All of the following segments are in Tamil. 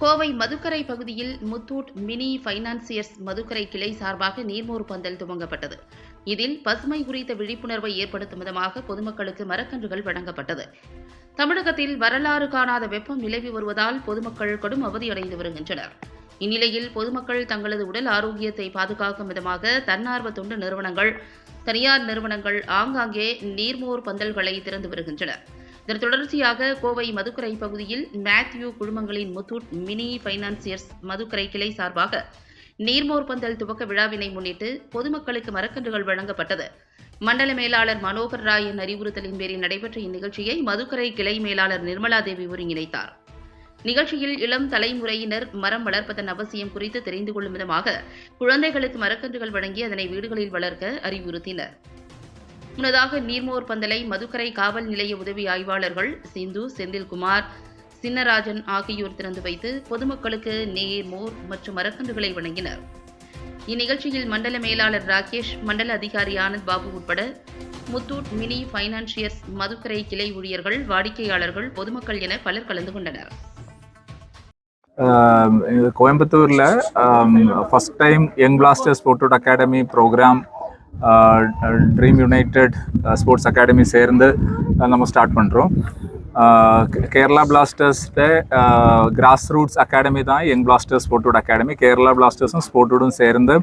கோவை மதுக்கரை பகுதியில் முத்தூட் மினி ஃபைனான்சியர்ஸ் மதுக்கரை கிளை சார்பாக நீர்மோர் பந்தல் துவங்கப்பட்டது. இதில் பசுமை குறித்த விழிப்புணர்வை ஏற்படுத்தும் விதமாக பொதுமக்களுக்கு மரக்கன்றுகள் வழங்கப்பட்டது. தமிழகத்தில் வரலாறு காணாத வெப்பம் நிலவி வருவதால் பொதுமக்கள் கடும் அவதியடைந்து வருகின்றனர். இந்நிலையில் பொதுமக்கள் தங்களது உடல் ஆரோக்கியத்தை பாதுகாக்கும் விதமாக தன்னார்வ தொண்டு நிறுவனங்கள் தனியார் நிறுவனங்கள் ஆங்காங்கே நீர்மோர் பந்தல்களை திறந்து வருகின்றனர். இதன் தொடர்ச்சியாக கோவை மதுக்கரை பகுதியில் மேத்யூ குழுமங்களின் முத்தூட் மினி பைனான்சியர்ஸ் மதுக்கரை கிளை சார்பாக நீர்மோர் பந்தல் துவக்க விழாவினை முன்னிட்டு பொதுமக்களுக்கு மரக்கன்றுகள் வழங்கப்பட்டது. மண்டல மேலாளர் மனோகர் ராயின் அறிவுறுத்தலின் பேரில் நடைபெற்ற இந்நிகழ்ச்சியை மதுக்கரை கிளை மேலாளர் நிர்மலா தேவி ஒருங்கிணைத்தார். நிகழ்ச்சியில் இளம் தலைமுறையினர் மரம் வளர்ப்பதன் அவசியம் குறித்து தெரிந்து கொள்ளும் விதமாக குழந்தைகளுக்கு மரக்கன்றுகள் வழங்கி அதனை வீடுகளில் வளர்க்க அறிவுறுத்தினர். முன்னதாக நீர்மோர் பந்தலை மதுக்கரை காவல் நிலைய உதவி ஆய்வாளர்கள் சிந்து செந்தில்குமார் சின்னராஜன் ஆகியோர் திறந்து வைத்து பொதுமக்களுக்கு நேர்மோர் மற்றும் மரக்கன்றுகளை வழங்கினர். இந்நிகழ்ச்சியில் மண்டல மேலாளர் ராகேஷ் மண்டல அதிகாரி ஆனந்த் பாபு உட்பட முத்தூட் மினி பைனான்சியர்ஸ் மதுக்கரை கிளை ஊழியர்கள் வாடிக்கையாளர்கள் பொதுமக்கள் என பலர் கலந்து கொண்டனர். கோயம்புத்தூர்ல கோயம்புத்தூரில் first time young blasters sport academy program dream united sports academy சேர்ந்து நம்ம ஸ்டார்ட் பண்ணுறோம் கேரளா பிளாஸ்டர்ஸ்ட கிராஸ் ரூட்ஸ் அகாடமி தான் யங் பிளாஸ்டர்ஸ் ஸ்போர்ட்டோட அகாடமி கேரளா பிளாஸ்டர்ஸும் ஸ்போர்ட்டோடும் சேர்ந்து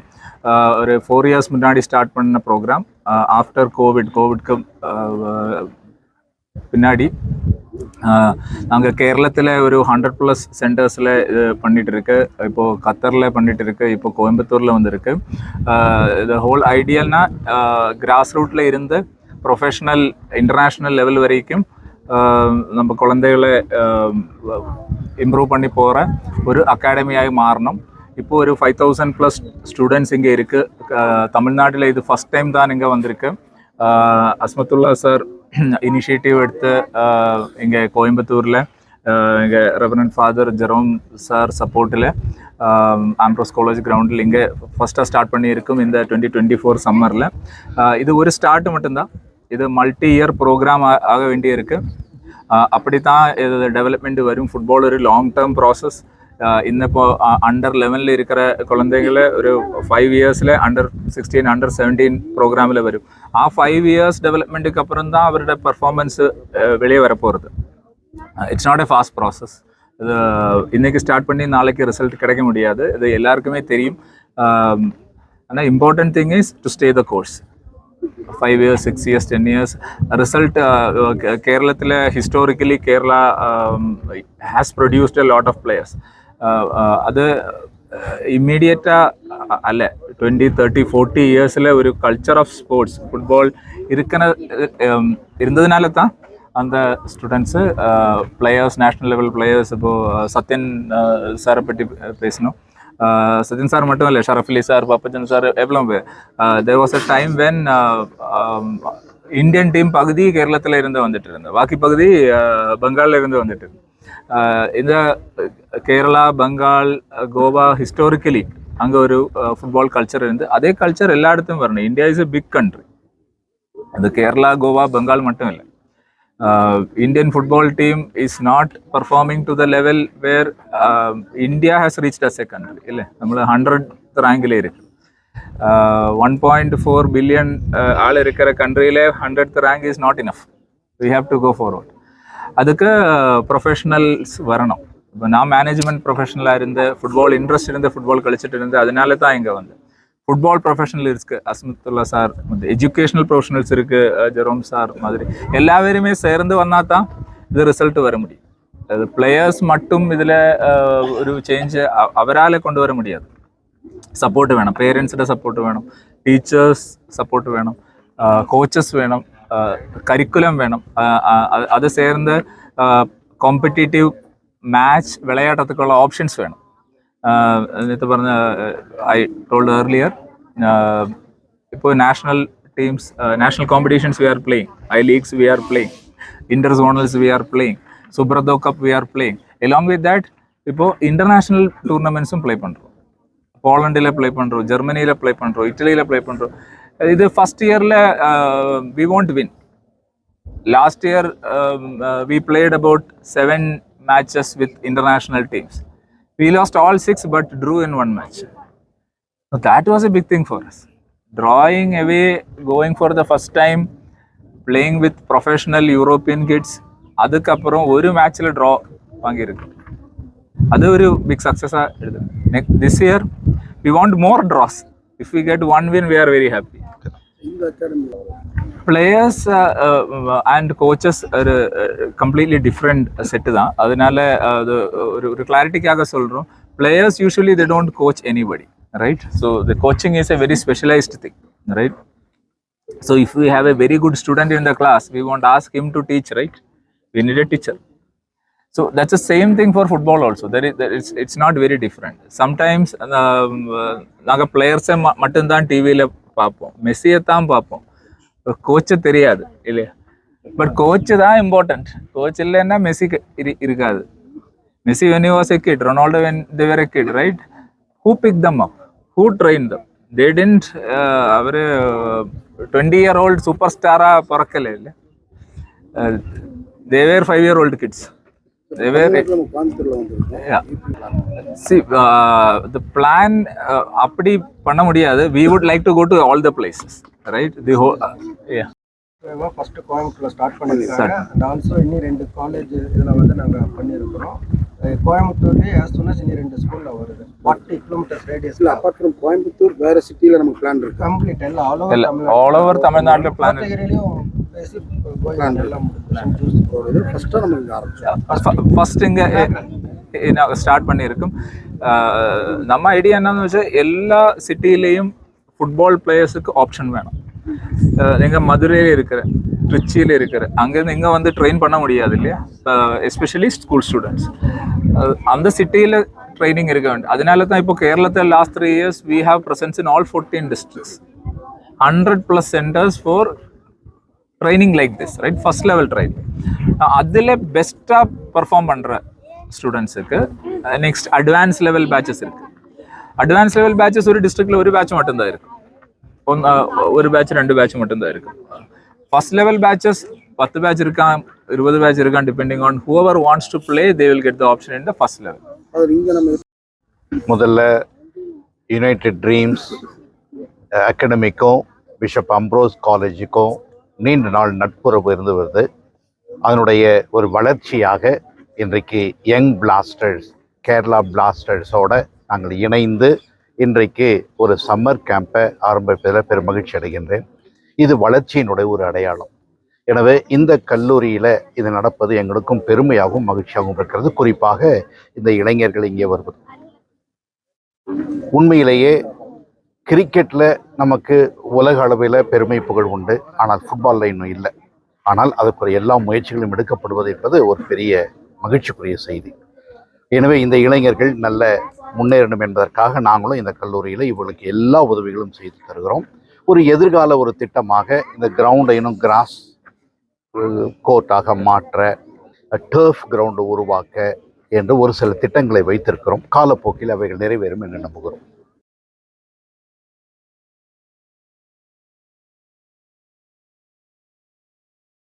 ஒரு ஃபோர் இயர்ஸ் முன்னாடி ஸ்டார்ட் பண்ண ப்ரோக்ராம் ஆஃப்டர் கோவிட் கோவிட்க்கு பின்னாடி நாங்கள் கேரளத்தில் ஒரு ஹண்ட்ரட் ப்ளஸ் சென்டர்ஸில் இது பண்ணிகிட்ருக்கு இப்போது கத்தரில் பண்ணிகிட்ருக்கு இப்போ கோயம்புத்தூரில் வந்திருக்கு. இது ஹோல் ஐடியல்னா கிராஸ் ரூட்டில் இருந்து ப்ரொஃபஷ்னல் இன்டர்நேஷ்னல் லெவல் வரைக்கும் நம்ம குழந்தைகளை இம்ப்ரூவ் பண்ணி போகிற ஒரு அகாடமியாக மாறணும். இப்போ ஒரு ஃபைவ் தௌசண்ட் ப்ளஸ் ஸ்டூடெண்ட்ஸ் இங்கே இருக்குது தமிழ்நாட்டில் இது ஃபஸ்ட் டைம் தான் இங்கே வந்திருக்கு. அஸ்மத்துல்லா சார் இனிஷியேட்டிவ் எடுத்து இங்கே கோயம்புத்தூரில் இங்கே ரெவரண்ட் ஃபாதர் ஜெரோம் சார் சப்போர்ட்டில் ஆம்ப்ரோஸ் காலேஜ் கிரவுண்டில் இங்கே ஃபஸ்ட்டாக ஸ்டார்ட் பண்ணியிருக்கும் இந்த டுவெண்ட்டி டுவெண்ட்டி ஃபோர் சம்மரில் இது ஒரு ஸ்டார்ட் மட்டும்தான். இது மல்டி இயர் ப்ரோக்ராம் ஆக வேண்டியிருக்கு. அப்படி தான் இது டெவலப்மெண்ட் வரும். ஃபுட்பால் ஒரு லாங் டேர்ம் ப்ராசஸ் இன்னிப்போ அண்டர் லெவனில் இருக்கிற குழந்தைங்கள ஒரு ஃபைவ் இயர்ஸில் அண்டர் சிக்ஸ்டீன் அண்டர் செவன்டீன் ப்ரோக்ராமில் வரும் ആ ഫൈവ് ഇയേഴ്സ് ഡെവലപ്മെൻറ്റുക്ക് അപ്പുറം தான் അവരുടെ പെർഫോമൻസ് வெளியே வரப்போகிறது it's not a fast process இது இன்னைக்கு ஸ்டார்ட் பண்ணி நாளைக்கு ரிசல்ட் கிடைக்க முடியாது இது எல்லாருக்குமே தெரியும் ஆனால் important thing is to stay the course five years six years ten years result കേരളത്തിൽ historically Kerala has produced a lot of players അത് ഇമ്മീഡിയറ്റ് അല്ല டுவெண்ட்டி தேர்ட்டி ஃபோர்ட்டி இயர்ஸில் ஒரு கல்ச்சர் ஆஃப் ஸ்போர்ட்ஸ் ஃபுட்பால் இருக்கிற இருந்ததுனால தான் அந்த students players national level players இப்போது சத்யன் சாரை பற்றி பேசணும் சத்யன் சார் மட்டும் இல்லை ஷரஃப் அலி சார் பப்பச்சன் சார் எவ்வளோ பேர் there was a time when Indian team பகுதி கேரளத்தில் இருந்து வந்துட்டு இருந்தது பாக்கி பகுதி பெங்காலில் இருந்து வந்துட்டு இருந்து இந்த கேரளா பெங்கால் கோவா ஹிஸ்டாரிக்கலி அங்கே ஒரு ஃபுட்பால் கல்ச்சர் இருந்து அதே கல்ச்சர் எல்லா இடத்தும் வரணும் India is a big country அது கேரளா கோவா பெங்கால் மட்டும் இல்லை Indian football team is not performing to the level where India has reach as a country இல்லை നമ്മൾ ஹண்ட்ரட் ரேங்கில் இருக்கு ஒன் பாயிண்ட் ஃபோர் பில்லியன் ஆள் இருக்கிற கண்ட்ரியிலே hundred rank is not enough we have to go forward அதுக்கு ப்ரொஃபஷனல்ஸ் வரணும் இப்போ நான் மேனேஜ்மெண்ட் ப்ரொஃபஷனலாக இருந்து ஃபுட்பால் இன்ட்ரெஸ்ட் இருந்து ஃபுட்பால் கழிச்சிட்டு இருந்து அதனால தான் இங்கே வந்து ஃபுட்பால் ப்ரொஃபஷனல் இருக்கு அஸ்மத்துல்லா சார் எஜுகேஷனல் ப்ரொஃபஷனல்ஸ் இருக்கு ஜெரோம் சார் மாதிரி எல்லா சேர்ந்து வந்தால் தான் இது ரிசல்ட் வர முடியும் அது பிளேயர்ஸ் மட்டும் இதில் ஒரு சேஞ்ச് അവരാലെ കൊണ്ടുവരാൻ முடியாது സപ്പോർട്ട് വേണം പേരൻസിൻ്റെ സപ്പോർട്ട് വേണം ടീച്ചേഴ്സ് സപ്പോർട്ട് വേണം കോച്ചസ് വേണം കരിക്കുലം വേണം. അത് சேர்ந்து കോമ്പറ്റീറ്റീവ് മാച്ച് വിളയാട്ടത്തേക്കുള്ള ഓപ്ഷൻസ് വേണം. എന്നിട്ട് പറഞ്ഞ ഐ ടോൾഡ് ഏർലിയർ ഇപ്പോൾ national teams national competitions we are playing I leagues we are playing inter zonals we are playing Subroto cup we are playing along with that ഇപ്പോൾ ഇന്റർനാഷണൽ ടൂർണമെന്റ്സും പ്ലേ പണ്ടു പോളണ്ടിലെ പ്ലേ പണ്ടു ജർമ്മനിയിലെ പ്ലേ പണ്ടു ഇറ്റലിയിലെ പ്ലേ പണ്ടു இது ஃபஸ்ட் இயரில் we want win last year we played about seven matches with international teams We lost all six but drew in one match. So that was a big thing for us. Drawing away, going for the first time, playing with professional European kids. அதுக்கப்புறம் ஒரு மேட்ச்சில் ட்ரா வாங்கியிருக்கு அது ஒரு பிக் சக்ஸஸாக எழுது next this year we want more draws if we get one win we are very happy இந்த அகாடமியில் players and coaches ஒரு கம்ப்ளீட்லி டிஃப்ரெண்ட் செட்டு தான். அதனால uh, அது ஒரு ஒரு கிளாரிட்டிக்காக சொல்கிறோம் players usually they don't coach anybody right so the coaching is a very specialised thing right so if you have a very good student in the class we want ask him to teach right we need a teacher So that's the same thing for football also. There is, there is it's not very different. Sometimes um, uh, நாங்கள் பிளேயர்ஸை மட்டும்தான் டிவியில் பார்ப்போம். மெஸ்ஸியை தான் பார்ப்போம். கோச்சை தெரியாது இல்லையா? பட் கோச்சு தான் இம்பார்ட்டன்ட் கோச் இல்லைன்னா மெஸ்ஸி இரு இருக்காது. Messi when was a kid Ronaldo when they were a kid right who pick them up who train them they didn't ever twenty year old super ஸ்டாராக பிறக்கல இல்லை they were five year old kids uh, the plan uh, அப்படி பண்ண முடியாது. We would like to go to all the places right? The whole uh, yeah. First கோயம்புத்தூர்ல ஸ்டார்ட் பண்ணியிருக்காங்க. அண்ட் ஆல்சோ இன்னும் ரெண்டு காலேஜ் இதில் வந்து நாங்கள் பண்ணியிருக்கிறோம். கோயம்புத்தூர்லேயே ஆஸ் சொன்னால் இன்னும் ரெண்டு ஸ்கூலில் வருது. ஃபார்ட்டி கிலோமீட்டர்ஸ் இல்ல ரேடியஸில் அப்பார்ட் ஃப்ரம் கோயம்புத்தூர் வேற சிட்டில நமக்கு பிளான் இருக்கு. கம்ப்ளீட் எல்லாம் ஆல் ஓவர் all over தமிழ்நாட்டுல. கோத்தகிரிலையும் பேசி நம்ம இங்க ஆரம்பிச்சோம். ஃபர்ஸ்ட் இங்க ஸ்டார்ட் பண்ணியிருக்கும். நம்ம ஐடியா என்னன்னு வச்சா எல்லா சிட்டிலையும் ஃபுட்பால் பிளேயர்ஸுக்கு ஆப்ஷன் வேணும். Uh, நீங்க மதுரையில் இருக்கிற ட்ரிச்சியில் இருக்கிற அங்கேருந்து இங்கே வந்து ட்ரெயின் பண்ண முடியாது இல்லையா? எஸ்பெஷலி ஸ்கூல் ஸ்டூடெண்ட்ஸ் அந்த சிட்டியில் ட்ரைனிங் இருக்க வேண்டும் அதனால தான் இப்போ கேரளத்தில் last three years we have presence in all fourteen districts hundred plus centres for training like this right first level training அதில் பெஸ்ட்டாக பர்ஃபார்ம் பண்ணுற ஸ்டூடெண்ட்ஸுக்கு நெக்ஸ்ட் அட்வான்ஸ் லெவல் பேட்சஸ் இருக்கு அட்வான்ஸ் லெவல் பேட்சஸ் ஒரு டிஸ்ட்ரிக்டில் ஒரு பேட்ச் மட்டும்தான் இருக்கு ஒன்னு ஒரு பேட்ச் ரெண்டு பேட்ச் மட்டும்தான் இருக்கு ஃபர்ஸ்ட் லெவல் பேட்சஸ் பத்து பேட்ச் இருக்கான் இருபது பேட்ச் இருக்கான் depending on whoever wants to play they will get the option in the first level அது இங்க நம்ம முதல்ல யுனைடெட் ட்ரீம்ஸ் நீண்ட நாள் நட்புறவு இருந்து வருது. அதனுடைய ஒரு வளர்ச்சியாக இன்றைக்கு யங் பிளாஸ்டர்ஸ் கேரளா பிளாஸ்டர்ஸோட நாங்கள் இணைந்து இன்றைக்கு ஒரு சம்மர் கேம்பை ஆரம்பிப்பதில் பெரும் மகிழ்ச்சி அடைகின்றேன். இது வளர்ச்சியினுடைய ஒரு அடையாளம். எனவே இந்த கல்லூரியில் இது நடப்பது எங்களுக்கும் பெருமையாகவும் மகிழ்ச்சியாகவும் இருக்கிறது. குறிப்பாக இந்த இளைஞர்கள் இங்கே வருவது. உண்மையிலேயே கிரிக்கெட்டில் நமக்கு உலக அளவில் பெருமை புகழ் உண்டு. ஆனால் ஃபுட்பாலில் இன்னும் இல்லை. ஆனால் அதற்குரிய எல்லா முயற்சிகளும் எடுக்கப்படுவது என்பது ஒரு பெரிய மகிழ்ச்சிக்குரிய செய்தி. எனவே இந்த இளைஞர்கள் நல்ல முன்னேறணும் என்பதற்காக நாங்களும் இந்த கல்லூரியில் இவர்களுக்கு எல்லா உதவிகளும் செய்து தருகிறோம். ஒரு எதிர்கால ஒரு திட்டமாக இந்த கிரவுண்டை இன்னும் கிராஸ் கோர்ட்டாக மாற்ற டர்ஃப் கிரவுண்டு உருவாக்க என்று ஒரு சில திட்டங்களை வைத்திருக்கிறோம். காலப்போக்கில் அவைகள் நிறைவேறும் என்று நம்புகிறோம்.